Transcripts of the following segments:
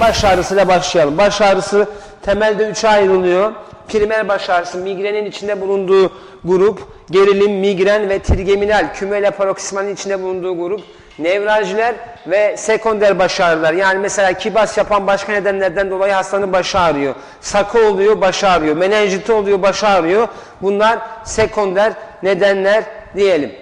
baş ağrısıyla başlayalım. Baş ağrısı temelde üçe ayrılıyor. Primer baş ağrısı migrenin içinde bulunduğu grup, gerilim, migren ve trigeminal kümele paroksimanın içinde bulunduğu grup, nevraljiler ve sekonder baş ağrılar. Yani mesela kibas yapan başka nedenlerden dolayı hastanın başı ağrıyor. Sakı oluyor, baş ağrıyor. Menenjiti oluyor, baş ağrıyor. Bunlar sekonder nedenler diyelim.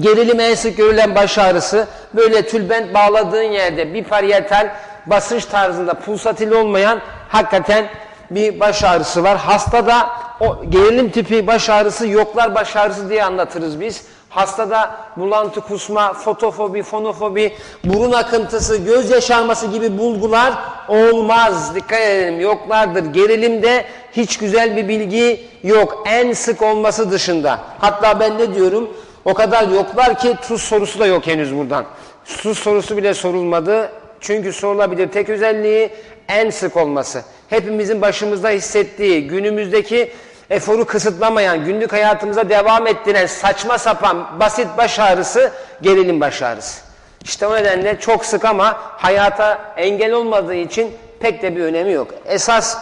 Gerilim en sık görülen baş ağrısı. Böyle tülbent bağladığın yerde bir parietal basınç tarzında pulsatil olmayan hakikaten bir baş ağrısı var. Hastada o gerilim tipi baş ağrısı yoklar baş ağrısı diye anlatırız biz. Hastada bulantı, kusma, fotofobi, fonofobi, burun akıntısı, göz yaşarması gibi bulgular olmaz. Dikkat edelim yoklardır. Gerilimde hiç güzel bir bilgi yok. En sık olması dışında. Hatta ben ne diyorum? O kadar yoklar ki tuz sorusu da yok henüz buradan. Tuz sorusu bile sorulmadı. Çünkü sorulabilir tek özelliği en sık olması. Hepimizin başımızda hissettiği, günümüzdeki eforu kısıtlamayan, günlük hayatımıza devam ettiren saçma sapan basit baş ağrısı gerilim baş ağrısı. İşte o nedenle çok sık ama hayata engel olmadığı için pek de bir önemi yok. Esas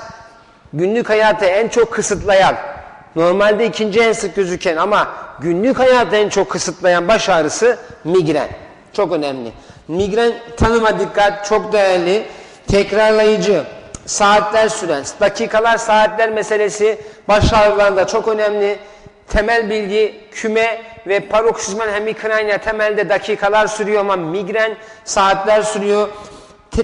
günlük hayatı en çok kısıtlayan, normalde ikinci en sık gözüken ama günlük hayatı en çok kısıtlayan baş ağrısı migren. Çok önemli. Migren tanıma dikkat, çok değerli, tekrarlayıcı, saatler süren, dakikalar saatler meselesi baş ağrılarında çok önemli. Temel bilgi küme ve paroksizmal hemikrania temelde dakikalar sürüyor ama migren saatler sürüyor.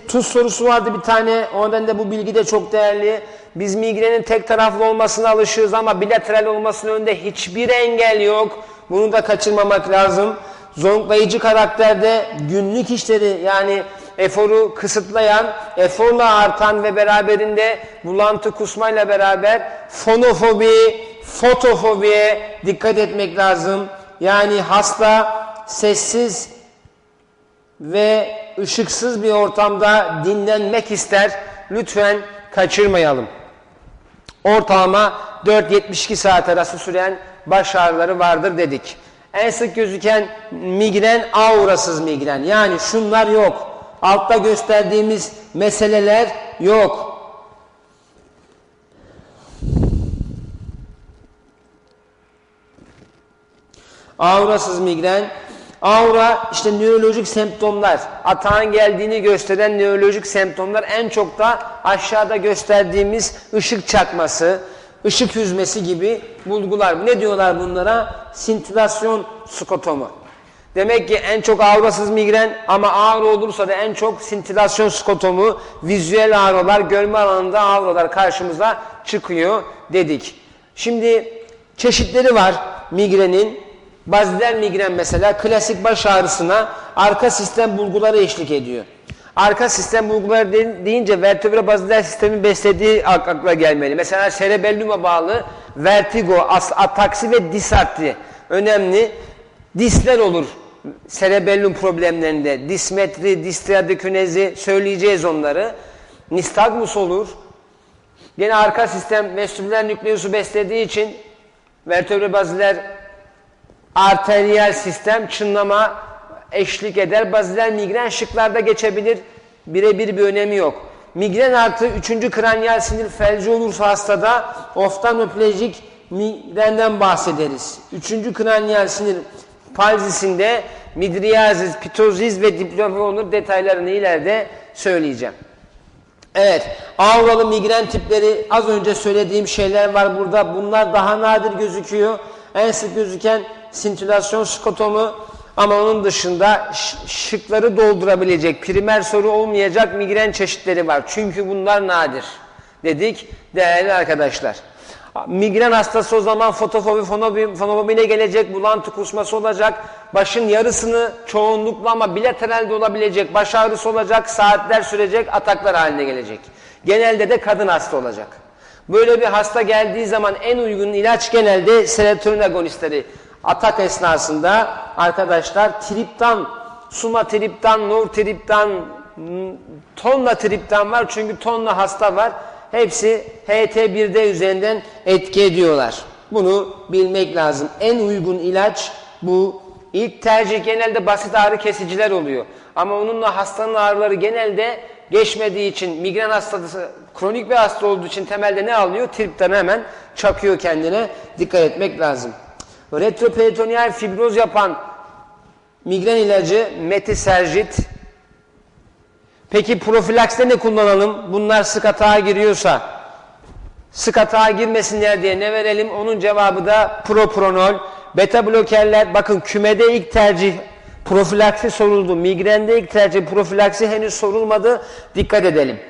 Tuz sorusu vardı bir tane. O nedenle bu bilgi de çok değerli. Biz migrenin tek taraflı olmasına alışığız ama bilateral olmasının önünde hiçbir engel yok. Bunu da kaçırmamak lazım. Zonklayıcı karakterde günlük işleri yani eforu kısıtlayan, eforla artan ve beraberinde bulantı kusmayla beraber fonofobi, fotofobiye dikkat etmek lazım. Yani hasta sessiz ve ışıksız bir ortamda dinlenmek ister. Lütfen kaçırmayalım. Ortalama 4-72 saat arası süren baş ağrıları vardır dedik. En sık gözüken migren aurasız migren. Yani şunlar yok. Altta gösterdiğimiz meseleler yok. Aurasız migren. Aura işte nörolojik semptomlar. Atağın geldiğini gösteren nörolojik semptomlar en çok da aşağıda gösterdiğimiz ışık çakması, ışık hüzmesi gibi bulgular. Ne diyorlar bunlara? Sintülasyon skotomu. Demek ki en çok aurasız migren ama ağrı olursa da en çok sintilasyon skotomu, vizüel ağrılar, görme alanında ağrılar karşımıza çıkıyor dedik. Şimdi çeşitleri var migrenin. Baziler migren mesela klasik baş ağrısına arka sistem bulguları eşlik ediyor. Arka sistem bulguları de- deyince vertebra baziler sistemi beslediği ak- akla gelmeli. Mesela cerebelluma bağlı vertigo, ataksi ve disartri önemli. Disler olur cerebellum problemlerinde. Dismetri, distriadikünezi söyleyeceğiz onları. Nistagmus olur. Gene arka sistem vestibüler nükleüsü beslediği için vertebra baziler arteriyel sistem çınlama eşlik eder. Baziler migren şıklarda geçebilir. Birebir bir önemi yok. Migren artı 3. kranyal sinir felci olursa hastada oftalmoplejik migrenden bahsederiz. 3. kranyal sinir palzisinde midriyazis, pitoziz ve diploma olur. Detaylarını ileride söyleyeceğim. Evet, avralı migren tipleri az önce söylediğim şeyler var burada. Bunlar daha nadir gözüküyor. En sık gözüken sintülasyon skotomu ama onun dışında şıkları doldurabilecek, primer soru olmayacak migren çeşitleri var. Çünkü bunlar nadir dedik değerli arkadaşlar. Migren hastası o zaman fotofobi, fonobi, fonobine gelecek, bulantı kusması olacak, başın yarısını çoğunlukla ama bilateralde olabilecek, baş ağrısı olacak, saatler sürecek, ataklar haline gelecek. Genelde de kadın hasta olacak. Böyle bir hasta geldiği zaman en uygun ilaç genelde serotonin agonistleri. Atak esnasında arkadaşlar triptan, sumatriptan, nortriptan, m, tonla triptan var çünkü tonla hasta var. Hepsi HT1D üzerinden etki ediyorlar. Bunu bilmek lazım. En uygun ilaç bu. İlk tercih genelde basit ağrı kesiciler oluyor. Ama onunla hastanın ağrıları genelde geçmediği için migren hastası kronik bir hasta olduğu için temelde ne alıyor? Triptanı hemen çakıyor kendine. Dikkat etmek lazım. Retroperitoneal fibroz yapan migren ilacı metiserjit. Peki profilakste ne kullanalım? Bunlar sık hata giriyorsa sık hata girmesinler diye ne verelim? Onun cevabı da propronol. Beta blokerler bakın kümede ilk tercih profilaksi soruldu. Migrende ilk tercih profilaksi henüz sorulmadı. Dikkat edelim.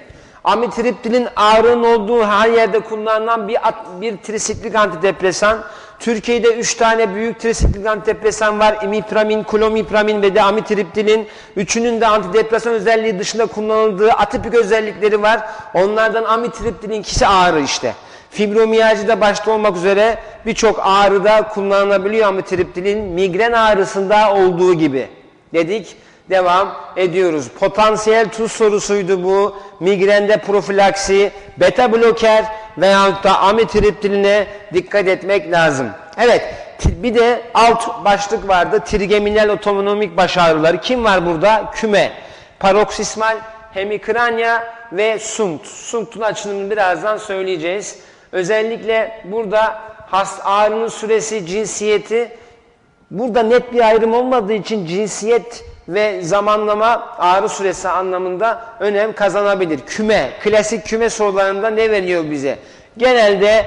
Amitriptilin ağrının olduğu her yerde kullanılan bir, bir trisiklik antidepresan. Türkiye'de 3 tane büyük trisiklik antidepresan var. İmipramin, klomipramin ve de amitriptilin. Üçünün de antidepresan özelliği dışında kullanıldığı atipik özellikleri var. Onlardan amitriptilin kişi ağrı işte. Fibromiyalji de başta olmak üzere birçok ağrıda kullanılabiliyor amitriptilin migren ağrısında olduğu gibi. Dedik devam ediyoruz. Potansiyel tuz sorusuydu bu. Migrende profilaksi, beta bloker veyahut da amitriptiline dikkat etmek lazım. Evet bir de alt başlık vardı. Trigeminal otonomik baş ağrıları. Kim var burada? Küme. Paroksismal, hemikranya ve sunt. Sunt'un açılımını birazdan söyleyeceğiz. Özellikle burada hast ağrının süresi, cinsiyeti Burada net bir ayrım olmadığı için cinsiyet ve zamanlama ağrı süresi anlamında önem kazanabilir. Küme, klasik küme sorularında ne veriyor bize? Genelde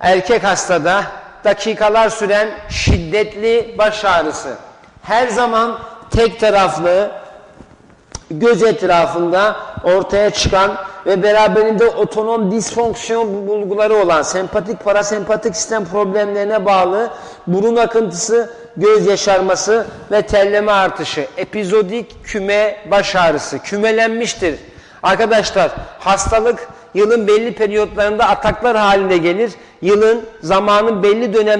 erkek hastada dakikalar süren şiddetli baş ağrısı. Her zaman tek taraflı göz etrafında ortaya çıkan ve beraberinde otonom disfonksiyon bulguları olan sempatik parasempatik sistem problemlerine bağlı burun akıntısı, göz yaşarması ve terleme artışı, epizodik küme baş ağrısı, kümelenmiştir. Arkadaşlar hastalık yılın belli periyotlarında ataklar halinde gelir. Yılın zamanın belli dönemlerinde